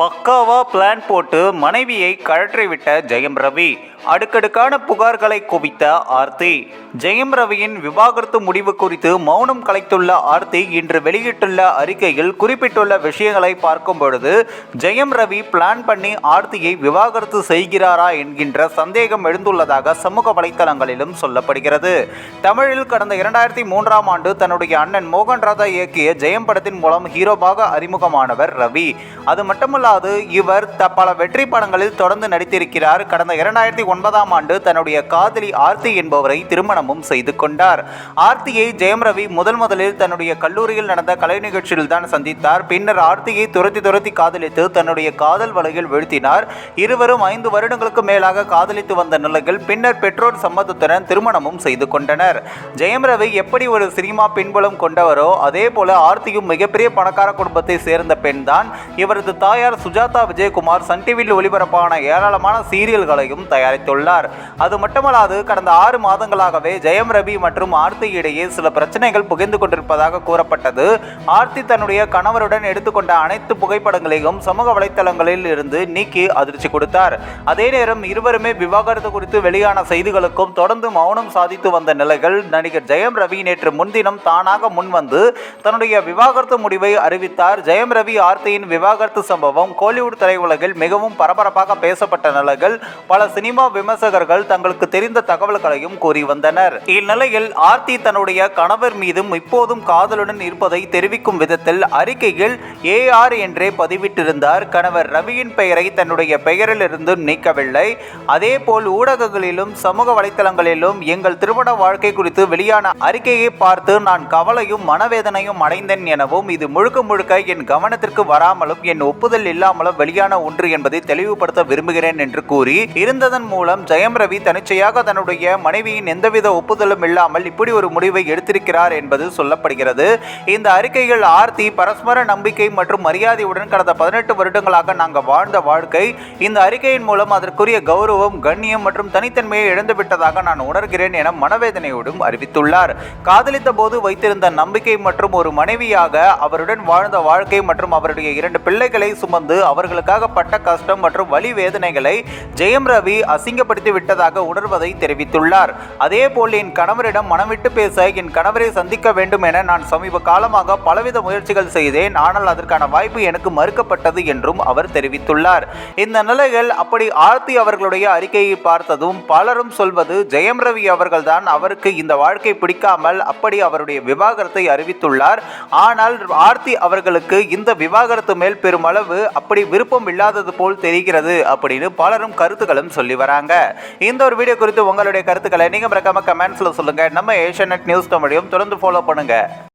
பக்காவா பிளான் போட்டு மனைவியை கழற்றிவிட்ட ஜெயம் ரவி. அடுக்கடுக்கான புகார்களை குவித்த ஆர்த்தி. ஜெயம் ரவியின் விவாகரத்து முடிவு குறித்து மௌனம் கலைத்துள்ள ஆர்த்தி இன்று வெளியிட்டுள்ள அறிக்கையில் குறிப்பிட்டுள்ள விஷயங்களை பார்க்கும் பொழுது ஜெயம் ரவி பிளான் பண்ணி ஆர்த்தியை விவாகரத்து செய்கிறாரா என்கின்ற சந்தேகம் எழுந்துள்ளதாக சமூக வலைத்தளங்களிலும் சொல்லப்படுகிறது. தமிழில் கடந்த இரண்டாயிரத்தி மூன்றாம் ஆண்டு தன்னுடைய அண்ணன் மோகன் ராதா இயக்கிய ஜெயம் படத்தின் மூலம் ஹீரோவாக அறிமுகமானவர் ரவி. அது மட்டுமல்லாது இவர் த பல வெற்றி படங்களில் தொடர்ந்து நடித்திருக்கிறார். கடந்த இரண்டாயிரத்தி ஒன்பதாம் ஆண்டு தன்னுடைய காதலி ஆர்த்தி என்பவரை திருமணமும் செய்து கொண்டார். ஆர்த்தியை ஜெயம் ரவி முதல் முதலில் தன்னுடைய கல்லூரியில் நடந்த கலை நிகழ்ச்சியில் தான் சந்தித்தார். பின்னர் ஆர்த்தியை துரத்தி துரத்தி காதலித்து தன்னுடைய காதல் வலையில் வீழ்த்தினார். இருவரும் ஐந்து வருடங்களுக்கு மேலாக காதலித்து வந்த நிலையில் பின்னர் பெற்றோர் சம்மதத்துடன் திருமணமும் செய்து கொண்டனர். ஜெயம் ரவி எப்படி ஒரு சினிமா பின்புலம் கொண்டவரோ அதே போல ஆர்த்தியும் மிகப்பெரிய பணக்கார குடும்பத்தை சேர்ந்த பெண் தான் இவரது தாயார் சுஜாதா விஜயகுமார் சன் டிவியில் ஒளிபரப்பான ஏராளமான சீரியல்களையும் தயாரித்துள்ளார். அது மட்டுமல்லாது கடந்த ஆறு மாதங்களாகவே ஜெயம் ரவி மற்றும் ஆர்த்தி இடையே சில பிரச்சனைகள் புகைந்து கொண்டிருப்பதாக கூறப்பட்டது. ஆர்த்தி தன்னுடைய கணவருடன் எடுத்துக்கொண்ட அனைத்து புகைப்படங்களையும் சமூக வலைத்தளங்களில் இருந்து நீக்கி அதிர்ச்சி கொடுத்தார். அதே நேரம் இருவருமே விவாகரத்து குறித்து வெளியான செய்திகளுக்கும் தொடர்ந்து மௌனம் சாதித்து வந்த நிலைகள் நடிகர் ஜெயம் ரவி நேற்று முன்தினம் தானாக முன்வந்து தன்னுடைய விவாகரத்து முடிவை அறிவித்தார். ஜெயம் ரவி ஆர்த்தியின் விவாகரத்து சம்பவம் கோலிவுட் திரையுலகில் மிகவும் பரபரப்பாக பேசப்பட்ட நிலையில் பல சினிமா விமர்சகர்கள் தங்களுக்கு தெரிந்த தகவல்களையும் கூறி வந்தனர். இந்நிலையில் ஆர்த்தி தன்னுடைய கணவர் மீதும் இப்போதும் காதலுடன் இருப்பதை தெரிவிக்கும் விதத்தில் அறிக்கையில் ஏஆர் என்றே பதிவிட்டிருந்தார். கணவர் ரவியின் பெயரை தன்னுடைய பெயரிலிருந்து நீக்கவில்லை. அதேபோல் ஊடகங்களிலும் சமூக வலைத்தளங்களிலும் எங்கள் திருமண வாழ்க்கை குறித்து வெளியான அறிக்கையை பார்த்து நான் கவலையும் மனவேதனையும் அடைந்தேன் எனவும் இது முழுக்க முழுக்க என் கவனத்திற்கு வராமலும் என் ஒப்புதல் இல்லாமலும் வெளியான ஒன்று என்பதை தெளிவுபடுத்த விரும்புகிறேன் என்று கூறி இருந்ததன் மூலம் ஜெயம் ரவி தனிச்சையாக தன்னுடைய மனைவியின் எந்தவித ஒப்புதலும் இல்லாமல் இப்படி ஒரு முடிவை எடுத்திருக்கிறார் என்பது சொல்லப்படுகிறது. இந்த அறிக்கையில் ஆர்த்தி பரஸ்பர நம்பிக்கை மற்றும் மரியாதையுடன் கடந்த பதினெட்டு வருடங்களாக நாங்கள் வாழ்ந்த வாழ்க்கை. இந்த அறிக்கையின் மூலம் அதற்குரிய கௌரவம் கண்ணியம் மற்றும் தனித்தன்மையை இழந்துவிட்டதாக நான் உணர்கிறேன் என மனவேதனையோடும் அறிவித்துள்ளார். காதலித்த போது வைத்திருந்த நம்பிக்கை மற்றும் ஒரு மனைவியாக அவருடன் வாழ்ந்த வாழ்க்கை மற்றும் அவருடைய இரண்டு பிள்ளைகளை சுமந்த அவர்களுக்காக பட்ட கஷ்டம் மற்றும் வலி வேதனைகளை ஜெயம் ரவி அசிங்கப்படுத்தி விட்டதாக உணர்வதை தெரிவித்துள்ளார். அதேபோல் என் கணவரிடம் மனமிட்டு பேச என் கணவரை சந்திக்க வேண்டும் என நான் சமீப காலமாக பலவித முயற்சிகள் செய்தேன். ஆனால் அதற்கான வாய்ப்பு எனக்கு மறுக்கப்பட்டது என்றும் அவர் தெரிவித்துள்ளார். இந்த நிலையில் அப்படி ஆர்த்தி அவர்களுடைய அறிக்கையை பார்த்ததும் பலரும் சொல்வது ஜெயம் ரவி அவர்கள்தான் அவருக்கு இந்த வாழ்க்கை பிடிக்காமல் அப்படி அவருடைய விவாகரத்தை அறிவித்துள்ளார். ஆனால் ஆர்த்தி அவர்களுக்கு இந்த விவாகரத்து மேல் பெருமளவு அப்படி விருப்பம் இல்லாதது போல் தெரிகிறது அப்படின்னு பலரும் கருத்துக்களும் சொல்லி வராங்க. இந்த ஒரு வீடியோ குறித்து உங்களுடைய கருத்துக்களை நீங்கள் மறக்காம கமெண்ட்ஸில் சொல்லுங்கள் நம்ம ஏஷியா நியூஸ் தமிழையும் தொடர்ந்து ஃபாலோ பண்ணுங்கள்